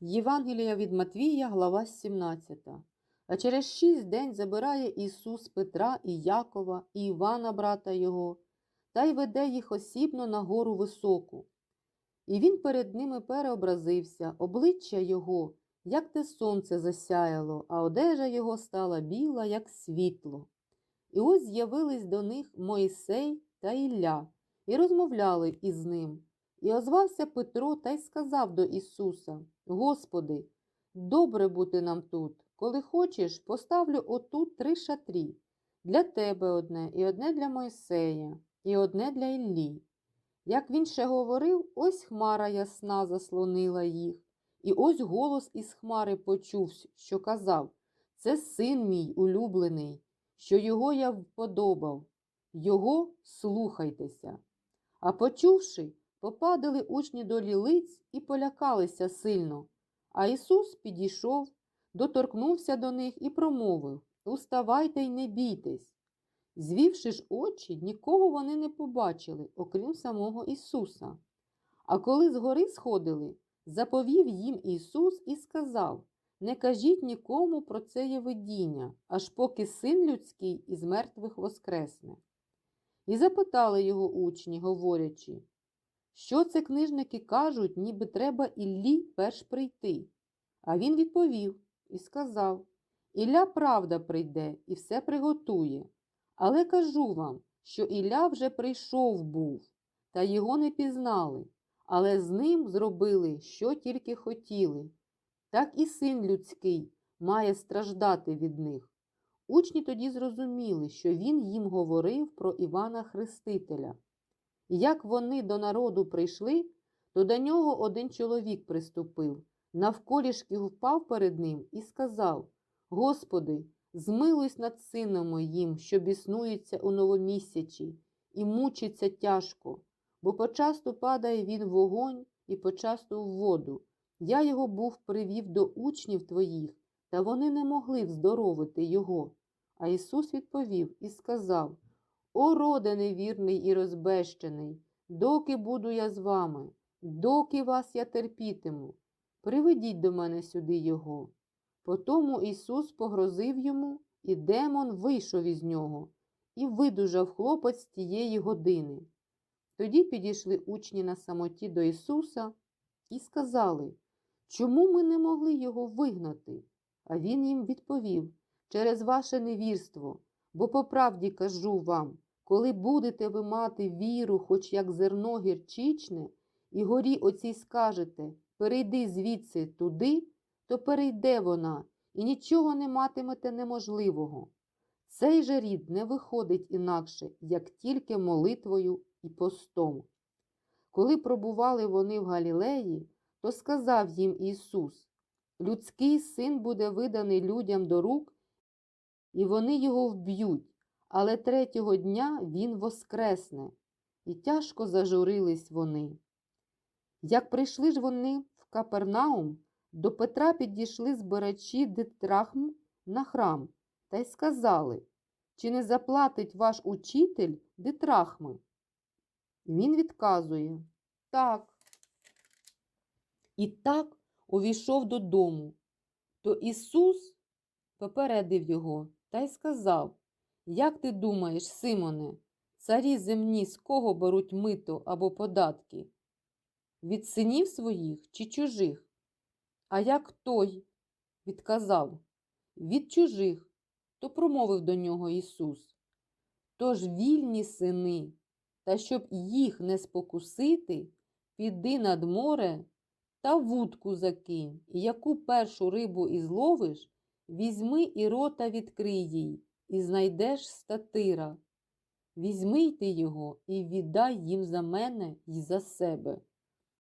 Євангелія від Матвія, глава 17. А через шість день забирає Ісус Петра і Якова, і Івана, брата його, та й веде їх осібно на гору високу. І він перед ними переобразився, обличчя його, як те сонце засяяло, а одежа його стала біла, як світло. І ось з'явились до них Моїсей та Ілля, і розмовляли із ним. І озвався Петро та й сказав до Ісуса: Господи, добре бути нам тут. Коли хочеш, поставлю отут три шатрі для тебе одне, і одне для Мойсея, і одне для Іллі. Як він ще говорив, ось хмара ясна заслонила їх, і ось голос із хмари почувся, що казав Це син мій улюблений, що його я вподобав, його слухайтеся. А почувши, попадали учні до лілиць і полякалися сильно. А Ісус підійшов, доторкнувся до них і промовив Уставайте й не бійтесь. Звівши ж очі, нікого вони не побачили, окрім самого Ісуса. А коли з гори сходили, заповів їм Ісус і сказав Не кажіть нікому про це є видіння, аж поки син людський із мертвих воскресне. І запитали його учні, говорячи, що це книжники кажуть, ніби треба Іллі перш прийти. А він відповів і сказав Ілля правда прийде і все приготує. Але кажу вам, що Ілля вже прийшов був, та його не пізнали, але з ним зробили, що тільки хотіли. Так і син людський має страждати від них. Учні тоді зрозуміли, що він їм говорив про Івана Хрестителя. І як вони до народу прийшли, то до нього один чоловік приступив, навколішки впав перед ним і сказав Господи, змилуйся над сином моїм, що біснується у новомісячі, і мучиться тяжко, бо почасту падає він в вогонь і почасту в воду. Я його був привів до учнів твоїх, та вони не могли вздоровити його. А Ісус відповів і сказав О, роде невірний і розбещений, доки буду я з вами, доки вас я терпітиму, приведіть до мене сюди його. Потому Ісус погрозив йому, і демон вийшов із нього, і видужав хлопець тієї години. Тоді підійшли учні на самоті до Ісуса і сказали, чому ми не могли його вигнати? А Він їм відповів через ваше невірство, бо по правді кажу вам, коли будете ви мати віру, хоч як зерно гірчичне, і горі оцій скажете перейди звідси туди, то перейде вона, і нічого не матимете неможливого. Цей же рід не виходить інакше, як тільки молитвою і постом. Коли пробували вони в Галілеї, то сказав їм Ісус Людський син буде виданий людям до рук, і вони його вб'ють, але третього дня він воскресне, і тяжко зажурились вони. Як прийшли ж вони в Капернаум, до Петра підійшли збирачі дитрахм на храм та й сказали, чи не заплатить ваш учитель дитрахми? Він відказує так. І так увійшов додому. То Ісус попередив його та й сказав, як ти думаєш, Симоне, царі земні з кого беруть мито або податки? Від синів своїх чи чужих? А як той відказав від чужих, то промовив до нього Ісус. Тож вільні сини, та щоб їх не спокусити, піди над море та вудку закинь, і яку першу рибу і зловиш, візьми і рота відкрий їй, і знайдеш статира. Візьми й ти його і віддай їм за мене й за себе.